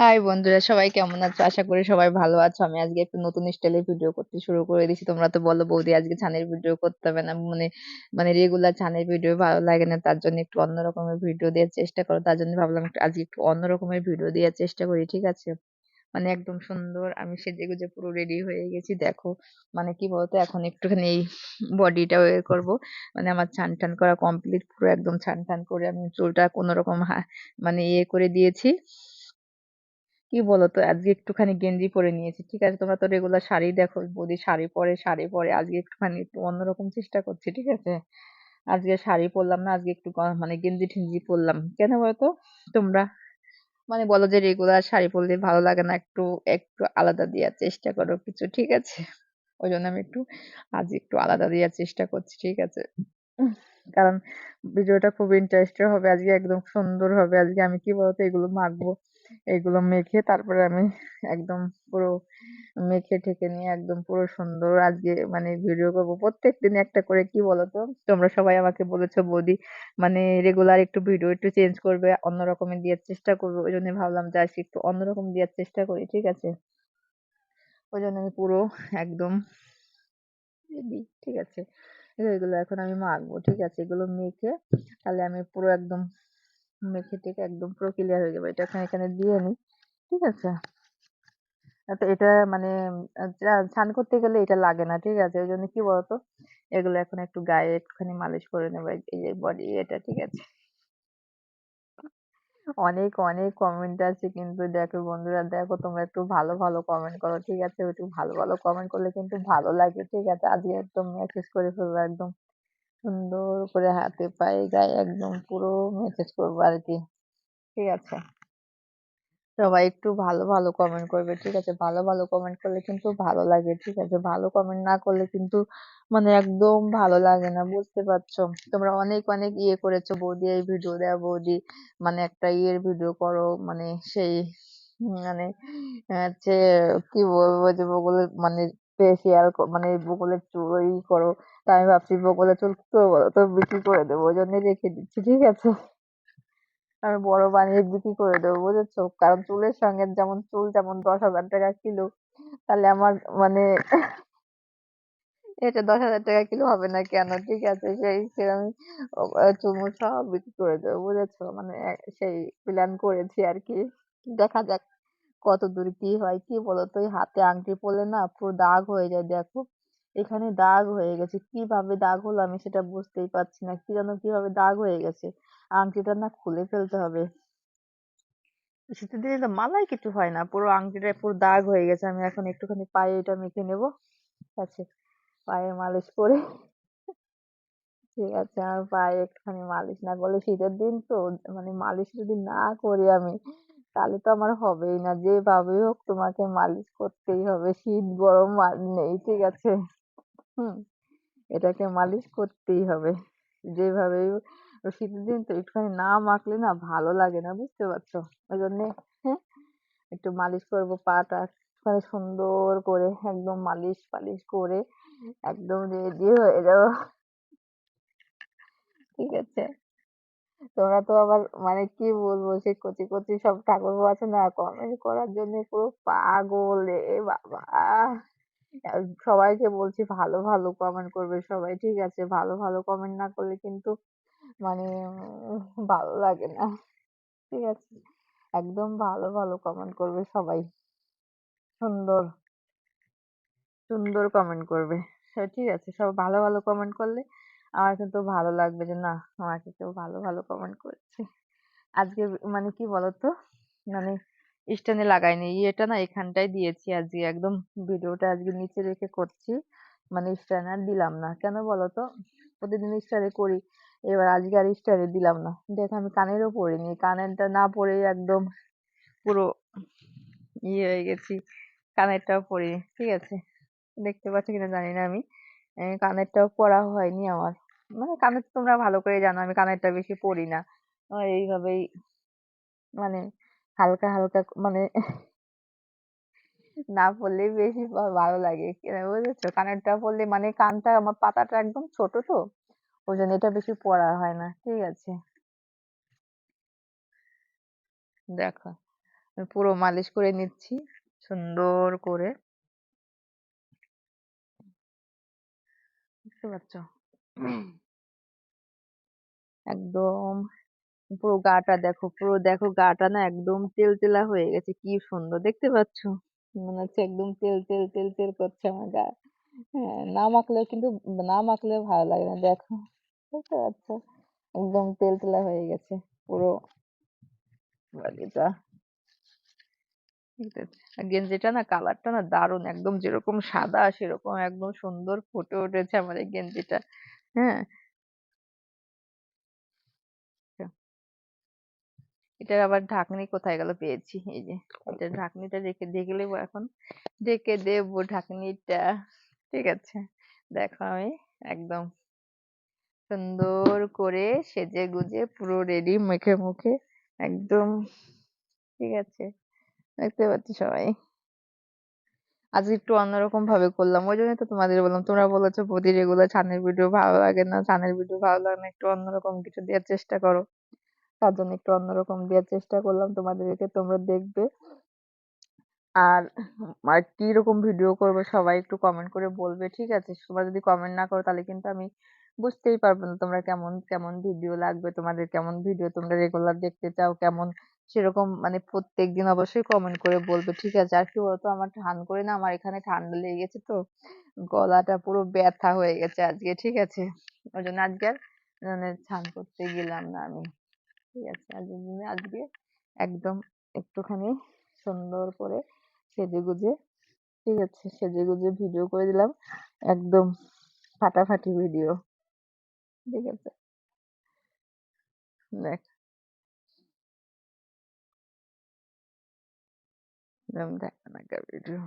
High বন্ধুরা, সবাই কেমন আছো? আশা করি সবাই ভালো আছো। আমি আজকে একটু নতুন স্টাইলে ভিডিও করতে শুরু করে দিয়েছি তোমরা তো বলো বৌদি আজকে ছানের ভিডিও করতে হবে না? মানে মানে রেগুলার ছানের ভিডিও ভালো লাগে না, তার জন্য একটু অন্য রকমের ভিডিও দেওয়ার চেষ্টা করো। তার জন্য ভাবলাম আজকে একটু অন্য রকমের ভিডিও দেওয়ার চেষ্টা করি, ঠিক আছে? মানে একদম সুন্দর, আমি সেজে গুজে পুরো রেডি হয়ে গেছি। দেখো মানে কি বলতো, এখন একটুখানি এই বডিটা ওয়ে করব। মানে আমার ছান টান করা কমপ্লিট পুরো একদম ছান টান করে আমি চুলটা কোনো রকম মানে ইয়ে করে দিয়েছি। কি বলতো? আজকে একটুখানি গেঞ্জি পরে নিয়েছি। ঠিক আছে, তোমরা তো রেগুলার শাড়ি দেখো, বৌদি শাড়ি পরে শাড়ি পরে, আজকে একটুখানি একটু অন্যরকম চেষ্টা করছি, ঠিক আছে? আজকে শাড়ি পরলাম না, আজকে একটু মানে গেঞ্জি ঠেঞ্জি পরলাম। কেন বলতো? তোমরা মানে বলো যে রেগুলার শাড়ি পরলে ভালো লাগে না, একটু একটু আলাদা দেওয়ার চেষ্টা করো কিছু, ঠিক আছে? ওই জন্য আমি একটু, আজ একটু আলাদা দেওয়ার চেষ্টা করছি, ঠিক আছে? কারণ ভিডিওটা খুব ইন্টারেস্টেড হবে, আজকে একদম সুন্দর হবে, আজকে আমি কি বলতো, এগুলো মাখবো। এগুলো মেখে তারপরে আমি একদম পুরো মেখে ঠেকে নিয়ে একদম পুরো সুন্দর আজকে মানে ভিডিও করব। প্রত্যেক দিন একটা করে কি বলতো? তোমরা সবাই আমাকে বলেছ, বৌদি মানে রেগুলার একটু ভিডিও একটু চেঞ্জ করবে অন্য রকমের দেওয়ার চেষ্টা করবে। ওই জন্য ভাবলাম যে আজকে একটু অন্যরকম দেওয়ার চেষ্টা করি, ঠিক আছে? ওই জন্য আমি পুরো একদম রেডি ঠিক আছে? এগুলো এখন আমি মাখবো, ঠিক আছে? এগুলো মেখে তাহলে আমি পুরো একদম মেখে টেখে একদম পুরো ক্লিয়ার হয়ে যাবে। এটা এখানে এখানে দিয়ে নিই ঠিক আছে? তো এটা মানে স্নান করতে গেলে এটা লাগে না, ঠিক আছে? ওই জন্য কি বলতো? এগুলো এখন একটু গায়ে একটুখানি মালিশ করে নেব, এই যে বডি এটা, ঠিক আছে? অনেক অনেক কমেন্ট আছে কিন্তু দেখো বন্ধুরা, দেখো তোমরা একটু ভালো ভালো কমেন্ট করো, ঠিক আছে? একটু ভালো ভালো কমেন্ট করলে কিন্তু ভালো লাগে, ঠিক আছে? আজকে একদম মেসেজ করে ফেলব একদম। সুন্দর করে হাতে পায়ে গায়ে একদম পুরো মেসেজ করব আর কি ঠিক আছে? সবাই একটু ভালো ভালো কমেন্ট করবে, ঠিক আছে? ভালো ভালো কমেন্ট করলে কিন্তু ভালো লাগে, ঠিক আছে? ভালো কমেন্ট না করলে কিন্তু মানে একদম ভালো লাগে না, বুঝতে পারছ? তোমরা অনেক অনেক ইয়ে করেছ, বৌদি, এই ভিডিও দেওয়া বৌদি মানে একটা ইয়ের ভিডিও করো মানে সেই মানে হচ্ছে কি বলব যে বগলের মানে ফেসিয়াল মানে বগলের চুল ই করো তা আমি ভাবছি বগলের চুল তো, বিক্রি করে দেবো ওই জন্য রেখে দিচ্ছি, ঠিক আছে? আমি বড় বানিয়ে বিক্রি করে দেবো, বুঝেছ? কারণ চুলের সঙ্গে যেমন চুল যেমন দশ হাজার টাকা কিলো, তাহলে আমার মানে এটা দশ হাজার টাকা কিলো হবে না কেন? ঠিক আছে, সেই সে আমি চুমুর সব বিক্রি করে দেবো, বুঝেছ? মানে সেই প্ল্যান করেছি আর কি। দেখা যাক কত দূর কি হয়, কি বলতো এই হাতে আংটি পরলে না পুরো দাগ হয়ে যায়, দেখো। এখানে দাগ হয়ে গেছে। কীভাবে দাগ হলো আমি সেটা বুঝতেই পারছি না। কি জানো কীভাবে দাগ হয়ে গেছে। আংটিটা না খুলে ফেলতে হবে। শীতের দিনে তো মালাই কিছু হয় না। পুরো আংটিটা পুরো দাগ হয়ে গেছে। আমি এখন একটুখানি পায়ে এটা মেখে নেব। ঠিক আছে পায়ে মালিশ করে। ঠিক আছে, আমার পায়ে একটুখানি মালিশ না করলে শীতের দিন তো মানে মালিশ যদি না করি আমি, তাহলে তো আমার হবেই না। যেভাবেই হোক তোমাকে মালিশ করতেই হবে। শীত গরম আর নেই, ঠিক আছে? এটাকে মালিশ করতেই হবে। যেভাবেই হোক। শীতের দিন তো একটুখানি না মাখলে না ভালো লাগে না, বুঝতে পারছ? ওই জন্যে হ্যাঁ একটু মালিশ করব, পাটা একটুখানি সুন্দর করে একদম মালিশ পালিশ করে একদম রেডি হয়ে যাব। ঠিক আছে? তোমরা তো আবার মানে কি বলব, সেই কচি কচি সব ঠাকুরপো আছে না কমেন্ট করার জন্য পুরো পাগল রে বাবা। সবাইকে বলছি ভালো ভালো কমেন্ট করবে সবাই, ঠিক আছে? ভালো ভালো কমেন্ট না করলে কিন্তু মানে ভালো লাগে না। ঠিক আছে? একদম ভালো ভালো কমেন্ট করবে সবাই। সুন্দর। সুন্দর কমেন্ট করবে। সে, ঠিক আছে? সব ভালো ভালো কমেন্ট করলে আমার কিন্তু ভালো লাগবে যে, না, আমাকে কেউ ভালো ভালো কমেন্ট করেছে। আজকে মানে কি বলতো? মানে স্ট্যান্ডে লাগাইনি। ইয়েটা না এখানটায় দিয়েছি আজকে, একদম ভিডিওটা আজকে নিচে রেখে করছি। মানে স্ট্যান্ড আর দিলাম না। কেন বলতো? প্রতিদিন স্ট্যান্ডে করি, এবার আজকে আর স্ট্যান্ডে দিলাম না। দেখ আমি কানেরও পরিনি, কানেরটা না পরেই একদম পুরো ইয়ে হয়ে গেছি, কানেরটাও পরিনি, ঠিক আছে? দেখতে পাচ্ছ কিনা জানি না আমি। কানেরটাও পরা হয়নি আমার। মানে কানের তোমরা ভালো করে জানো, আমি কানেরটা বেশি পরি না। এইভাবেই মানে হালকা হালকা মানে না পড়লে বেশি ভালো লাগে। বুঝেছ? কানেরটা পড়লে মানে কানটা, আমার পাতাটা একদম ছোট তো ওই জন্য এটা বেশি পড়া হয় না, ঠিক আছে? দেখো, আমি পুরো মালিশ করে নিচ্ছি, সুন্দর করে। বুঝতে পারছ? একদম পুরো গাটা দেখো, পুরো দেখো গাটা না একদম তেলতেলা হয়ে গেছে, কি সুন্দর, দেখতে পাচ্ছো? মনে হচ্ছে একদম তেল তেল তেল তেল করছে আমার গা। হ্যাঁ না মাখলেও কিন্তু, না মাখলেও ভালো লাগে না, দেখো। বুঝতে পারছ একদম তেলতেলা হয়ে গেছে, পুরো গেঞ্জিটা না কালারটা না দারুণ, একদম যেরকম সাদা, সেরকম একদম সুন্দর ফুটে উঠেছে এই গেঞ্জিটা হ্যাঁ এটার আবার ঢাকনি কোথায় গেল পেয়েছি। এই যে এটা ঢাকনিটা রেখে দেখে নেব এখন রেখে দেবো ঢাকনিটা। ঠিক আছে? দেখো আমি একদম সুন্দর করে সেজে গুজে পুরো রেডি মুখে মুখে একদম। ঠিক আছে? দেখতে পাচ্ছি সবাই? আজ একটু অন্যরকম ভাবে করলাম ওই জন্য তো তোমাদের বললাম। তোমরা বলেছ প্রতি রেগুলার ছানের ভিডিও ভালো লাগে না ছানের ভিডিও ভালো লাগে না একটু অন্যরকম কিছু দেওয়ার চেষ্টা করো। তার জন্য একটু অন্যরকম দেওয়ার চেষ্টা করলাম, তোমাদেরকে তোমরা দেখবে। আর আর কি রকম ভিডিও করব সবাই একটু কমেন্ট করে বলবে, ঠিক আছে? তোমরা যদি কমেন্ট না করো তাহলে কিন্তু আমি বুঝতেই পারব না তোমরা কেমন কেমন ভিডিও লাগবে, তোমাদের কেমন ভিডিও তোমরা রেগুলার দেখতে চাও, কেমন সেরকম মানে প্রত্যেকদিন অবশ্যই কমেন্ট করে বলবে, ঠিক আছে? আর কি বলতো? আমার ঠান করে না, আমার এখানে ঠান্ডা লেগে গেছে তো, গলাটা পুরো ব্যথা হয়ে গেছে আজকে, ঠিক আছে? ওই জন্য আজকে আর মানে স্নান করতে গেলাম না আমি। ঠিক আছে আজকে আজকে একদম একটুখানি সুন্দর করে সেজেগুজে, ঠিক আছে, সেজেগুজে ভিডিও করে দিলাম, একদম ফাটাফাটি ভিডিও ঠিক আছে? দেখ। একদম দেখেন একটা ভিডিও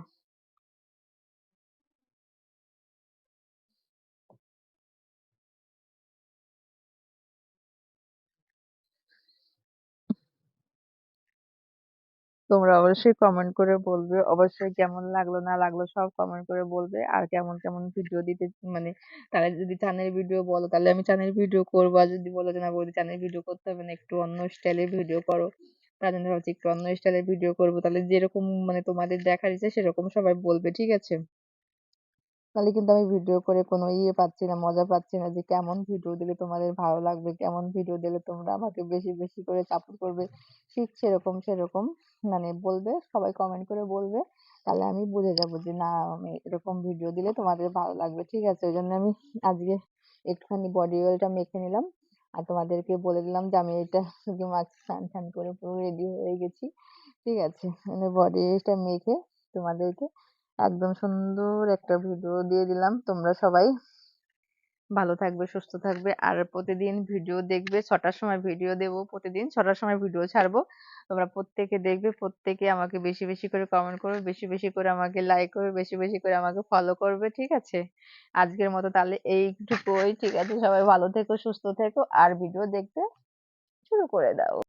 তোমরা অবশ্যই কমেন্ট করে বলবে। অবশ্যই কেমন লাগল, না লাগল সব কমেন্ট করে বলবে। আর কেমন কেমন ভিডিও দিতে মানে তারা যদি চ্যানেল ভিডিও বলো, তাহলে আমি চ্যানেল ভিডিও করব। আর যদি বলো যে, না বৌদি চ্যানেল ভিডিও করতে হবে না, একটু অন্য স্টাইলের ভিডিও করো। তার জন্য ভাবছি একটু অন্য স্টাইলে ভিডিও করব। তাহলে যেরকম মানে তোমাদের দেখার ইচ্ছা সেরকম সবাই বলবে, ঠিক আছে? তাহলে কিন্তু আমি ভিডিও করে কোনো ইয়ে পাচ্ছি না, মজা পাচ্ছি না যে কেমন ভিডিও দিলে তোমাদের ভালো লাগবে, কেমন ভিডিও দিলে তোমরা আমাকে বেশি বেশি করে সাপোর্ট করবে, ঠিক সেরকম সেরকম মানে বলবে, সবাই কমেন্ট করে বলবে, তাহলে আমি বুঝে যাব যে না, আমি এরকম ভিডিও দিলে তোমাদের ভালো লাগবে, ঠিক আছে? ওই জন্য আমি আজকে একটুখানি বডি অয়েলটা মেখে নিলাম আর তোমাদেরকে বলে দিলাম যে আমি এটা মাস্ক স্নান টান করে পুরো রেডি হয়ে গেছি, ঠিক আছে? মানে বডি অয়েলটা মেখে তোমাদেরকে একদম সুন্দর একটা ভিডিও দিয়ে দিলাম। তোমরা সবাই ভালো থাকবে, সুস্থ থাকবে। আর প্রতিদিন ভিডিও দেখবে, ছটার সময় ভিডিও দেবো। প্রতিদিন ছটার সময় ভিডিও ছাড়বো। তোমরা প্রত্যেকে দেখবে, প্রত্যেকে আমাকে বেশি বেশি করে কমেন্ট করবে, বেশি বেশি করে আমাকে লাইক করবে, বেশি বেশি করে আমাকে ফলো করবে, ঠিক আছে? আজকের মতো তাহলে এইটুকুই, ঠিক আছে? সবাই ভালো থেকো, সুস্থ থেকো। আর ভিডিও দেখতে শুরু করে দাও।